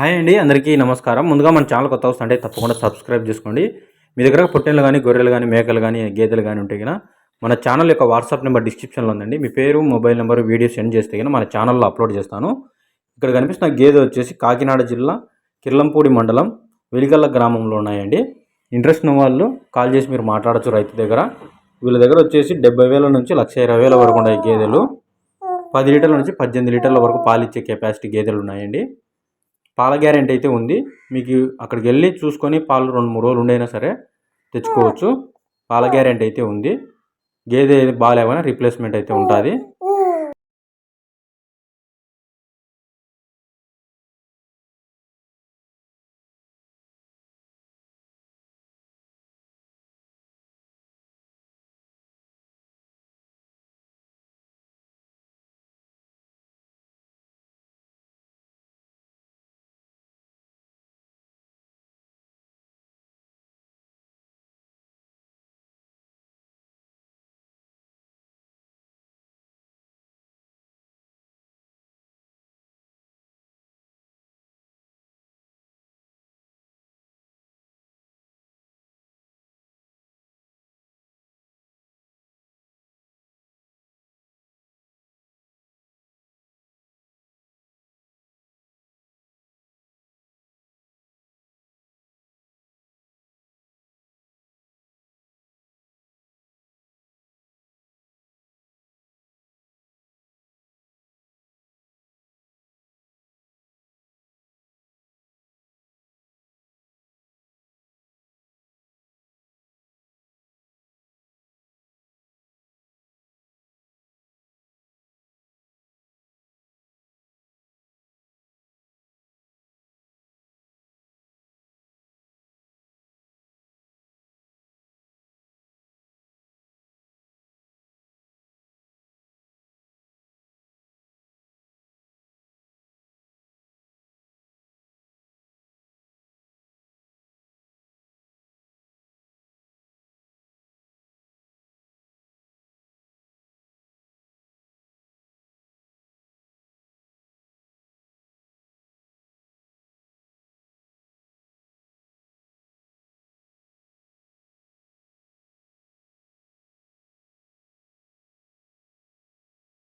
Hi అండి అందరికీ నమస్కారం. ముందుగా మన ఛానల్ కొత్త వస్తుంటే తప్పకుండా సబ్స్క్రైబ్ చేసుకోండి. మీ దగ్గర పొట్టేళ్ళు కానీ గొర్రెలు కానీ మేకలు కానీ గేదెలు కానీ ఉంటే కనుక మన ఛానల్ యొక్క వాట్సాప్ నెంబర్ డిస్క్రిప్షన్లో ఉందండి. మీ పేరు మొబైల్ నెంబర్ వీడియో సెండ్ చేస్తే కనుక మన ఛానల్లో అప్లోడ్ చేస్తాను. ఇక్కడ కనిపిస్తున్న గేదె వచ్చేసి కాకినాడ జిల్లా కిర్లంపూడి మండలం వెలిగల్ల గ్రామంలో ఉన్నాయండి. ఇంట్రెస్ట్ ఉన్న వాళ్ళు కాల్ చేసి మీరు మాట్లాడచ్చు రైతు దగ్గర. వీళ్ళ దగ్గర వచ్చేసి డెబ్బై వేల నుంచి లక్ష ఇరవై వేల వరకు ఉన్నాయి గేదెలు. పది లీటర్ల నుంచి పద్దెనిమిది లీటర్ల వరకు పాలిచ్చే కెపాసిటీ గేదెలు ఉన్నాయండి. పాల గ్యారెంటీ అయితే ఉంది. మీకు అక్కడికి వెళ్ళి చూసుకొని పాలు రెండు మూడు రోజులు ఉండైనా సరే తెచ్చుకోవచ్చు. పాల గ్యారెంటీ అయితే ఉంది. గేదె బాగాలేవని రీప్లేస్మెంట్ అయితే ఉంటుంది.